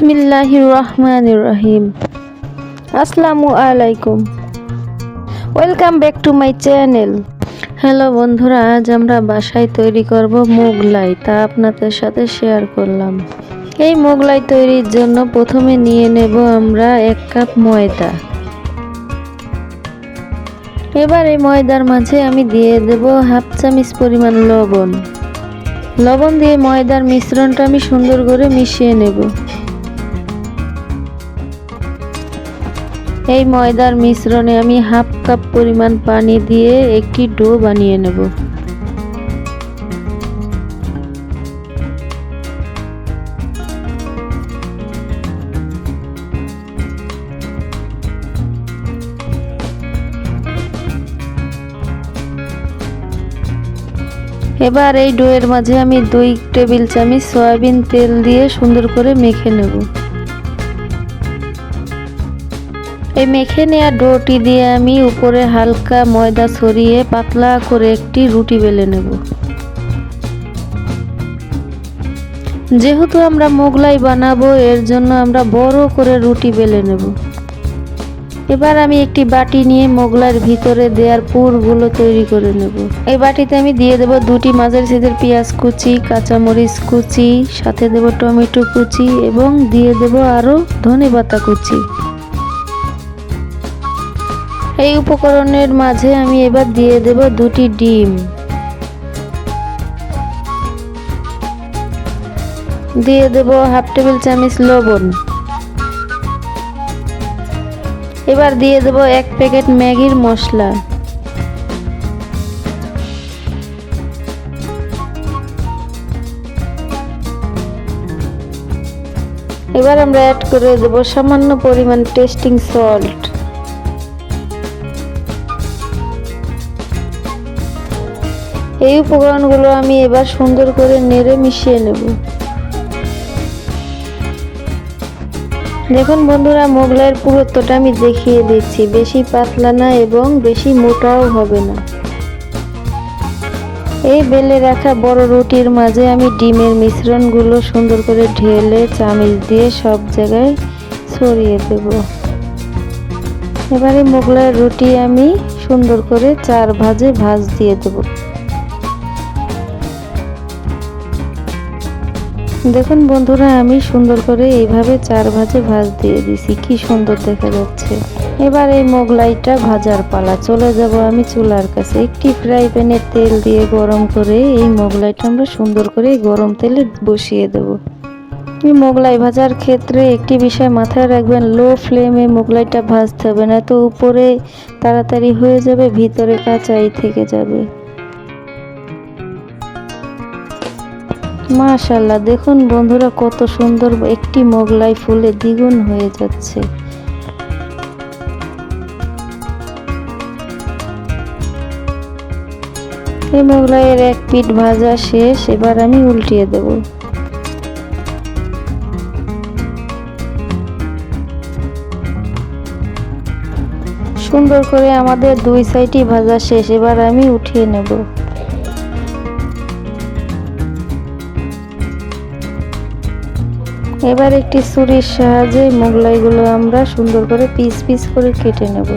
বিসমিল্লাহির রহমানির রহিম আসসালামু আলাইকুম। Welcome back to my channel hello বন্ধুরা, আজ আমরা বাসায় তৈরি করব মোগলাই। তা আপনাদের সাথে শেয়ার করলাম। এই মোগলাই তৈরির জন্য প্রথমে নিয়ে নেব আমরা এক কাপ ময়দা। এবার এই ময়দার মাঝে আমি দিয়ে দেব হাফ চামচ পরিমাণ লবণ। লবণ দিয়ে ময়দার মিশ্রণটা আমি সুন্দর করে মিশিয়ে নেব। এই ময়দার মিশ্রণে আমি হাফ কাপ পরিমাণ পানি দিয়ে একটি ডো বানিয়ে নেব। এবার এই ডোয়ের মাঝে আমি দুই টেবিল চামচ সয়াবিন তেল দিয়ে সুন্দর করে মেখে নেব। এই মেখে নেওয়া ডোটি দিয়ে আমি উপরে হালকা ময়দা ছড়িয়ে পাতলা করে একটি রুটি বেলে নেব। যেহেতু আমরা মোগলাই বানাবো, এর জন্য আমরা বড় করে রুটি বেলে নেব। এবার আমি একটি বাটি নিয়ে মোগলার ভিতরে দেওয়ার পুরগুলো তৈরি করে নেব। এই বাটিতে আমি দিয়ে দেব দুটি মাঝের সাইজের পেঁয়াজ কুচি, কাঁচামরিচ কুচি, সাথে দেব টমেটো কুচি এবং দিয়ে দেব আরও ধনে পাতা কুচি। এই উপকরণের মাঝে আমি এবার দিয়ে দেব দুটি ডিম। দিয়ে দেব হাফ টেবিল চামচ লবণ। এবার দিয়ে দেব এক প্যাকেট ম্যাগির মশলা। এবার আমরা অ্যাড করে দেব সামান্য পরিমাণ টেস্টিং সল্ট এই উপকরণগুলো আমি এবার সুন্দর করে নেড়ে মিশিয়ে নেব। দেখুন বন্ধুরা, মোগলাইয়ের পুরুত্বটা আমি দেখিয়ে দিচ্ছি। বেশি পাতলা না এবং বেশি মোটাও হবে না। এই বেলে রাখা বড় রুটির মাঝে আমি ডিমের মিশ্রণগুলো সুন্দর করে ঢেলে চামিচ দিয়ে সব জায়গায় ছড়িয়ে দেব। এবারে মোগলাইয়ের রুটি আমি সুন্দর করে চার ভাজে ভাজ দিয়ে দেবো। দেখুন বন্ধুরা, আমি সুন্দর করে এইভাবে চার ভাজে ভাজ দিয়ে দিছি। কি সুন্দর দেখা যাচ্ছে। এবার এই মোগলাইটা ভাজার পালা। চলে যাব আমি চুলার কাছে। একটি ফ্রাই প্যানে তেল দিয়ে গরম করে এই মোগলাইটা আমরা সুন্দর করে গরম তেলে বসিয়ে দেব। এই মোগলাই ভাজার ক্ষেত্রে একটি বিষয় মাথায় রাখবেন, লো ফ্লেমে মোগলাইটা ভাজতে হবে না তো উপরে তাড়াতাড়ি হয়ে যাবে, ভিতরে কাঁচাই থেকে যাবে। মাশাল্লাহ, দেখুন বন্ধুরা কত সুন্দর একটি মোগলাই ফুলে দ্বিগুণ হয়ে যাচ্ছে। এই মোগলাইয়ের এক পিঠ ভাজা শেষ, এবার আমি উল্টিয়ে দেব। সুন্দর করে আমাদের দুই সাইডই ভাজা শেষ, এবার আমি উঠিয়ে নেব। এবার একটি ছুরির সাহায্যে মোগলাইগুলো আমরা সুন্দর করে পিস পিস করে কেটে নেব।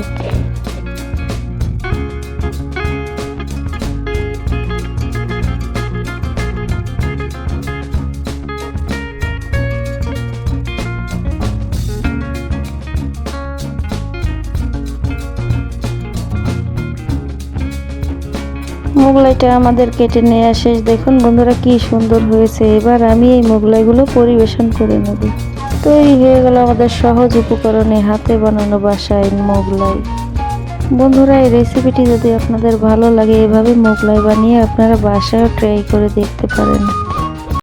মোগলাইটা আমাদের কেটে নেওয়া শেষ। দেখুন বন্ধুরা কি সুন্দর হয়েছে। এবার আমি এই মোগলাইগুলো পরিবেশন করে নেব। তৈরি হয়ে গেল আমাদের সহজ উপকরণে হাতে বানানো বাসায় মোগলাই। বন্ধুরা, এই রেসিপিটি যদি আপনাদের ভালো লাগে, এভাবে মোগলাই বানিয়ে আপনারা বাসায়ও ট্রাই করে দেখতে পারেন।